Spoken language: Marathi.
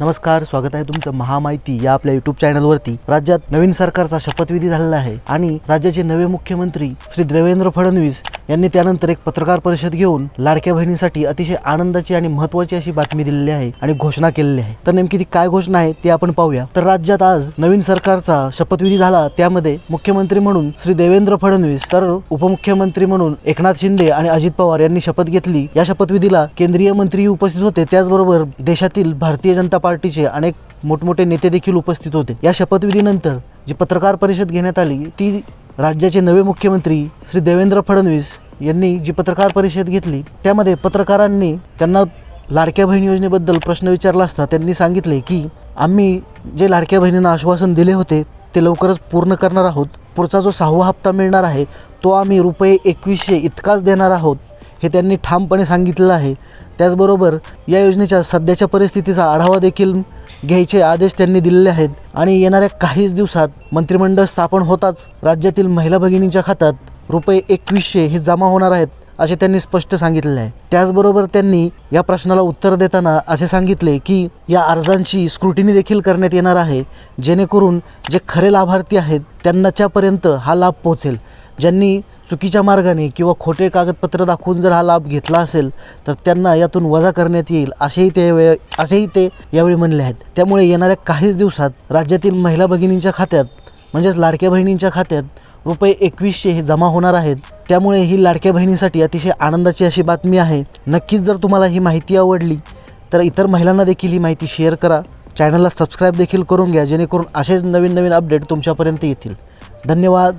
नमस्कार स्वागत आहे तुमचं महामाहिती या आपल्या युट्यूब चॅनलवरती राज्यात नवीन सरकारचा शपथविधी झालेला आहे आणि राज्याचे नवे मुख्यमंत्री श्री देवेंद्र फडणवीस यांनी त्यानंतर एक पत्रकार परिषद घेऊन लाडक्या बहिणीसाठी अतिशय आनंदाची आणि महत्त्वाची अशी बातमी दिलेली आहे आणि घोषणा केलेली आहे. तर नेमकी ती काय घोषणा आहे ते आपण पाहूया. तर राज्यात आज नवीन सरकारचा शपथविधी झाला. त्यामध्ये मुख्यमंत्री म्हणून श्री देवेंद्र फडणवीस तर उपमुख्यमंत्री म्हणून एकनाथ शिंदे आणि अजित पवार यांनी शपथ घेतली. या शपथविधीला केंद्रीय मंत्री उपस्थित होते. त्याचबरोबर देशातील भारतीय जनता पार्टीचे अनेक मोठमोठे नेते देखील उपस्थित होते. या शपथविधीनंतर जी पत्रकार परिषद घेण्यात आली ती राज्याचे नवे मुख्यमंत्री श्री देवेंद्र फडणवीस यांनी जी पत्रकार परिषद घेतली त्यामध्ये पत्रकारांनी त्यांना लाडक्या बहीण योजनेबद्दल प्रश्न विचारला असता त्यांनी सांगितले की आम्ही जे लाडक्या बहिणींना आश्वासन दिले होते ते लवकरच पूर्ण करणार आहोत. पुढचा जो सहावा हप्ता मिळणार आहे तो आम्ही रुपये एकवीसशे इतकाच देणार आहोत. हे त्यांनी ठामपणे सांगितलेलं आहे. त्याचबरोबर या योजनेच्या सध्याच्या परिस्थितीचा आढावा देखील घ्यायचे आदेश त्यांनी दिलेले आहेत. आणि येणाऱ्या काहीच दिवसात मंत्रिमंडळ स्थापन होताच राज्यातील महिला भगिनींच्या खात्यात रुपये एकवीसशे हे जमा होणार आहेत असे त्यांनी स्पष्ट सांगितलेले आहे. त्याचबरोबर त्यांनी या प्रश्नाला उत्तर देताना असे सांगितले की या अर्जांची स्क्रुटिनी देखील करण्यात येणार आहे जेणेकरून जे खरे लाभार्थी आहेत त्यांनाच्यापर्यंत हा लाभ पोहोचेल. ज्यांनी चुकीच्या मार्गाने किंवा खोटे कागदपत्र दाखवून जर हा लाभ घेतला असेल तर त्यांना यातून वजा करण्यात येईल असेही ते वेळ असेही ते यावेळी म्हणले आहेत. त्यामुळे येणाऱ्या काहीच दिवसात राज्यातील महिला भगिनींच्या खात्यात म्हणजेच लाडक्या बहिणींच्या खात्यात रुपये एकवीसशे हे जमा होणार आहेत. त्यामुळे ही लाडक्या बहिणींसाठी अतिशय आनंदाची अशी बातमी आहे. नक्कीच जर तुम्हाला ही माहिती आवडली तर इतर महिलांना देखील ही माहिती शेअर करा. चॅनलला सबस्क्राईब देखील करून घ्या जेणेकरून असेच नवीन नवीन अपडेट तुमच्यापर्यंत येतील. धन्यवाद.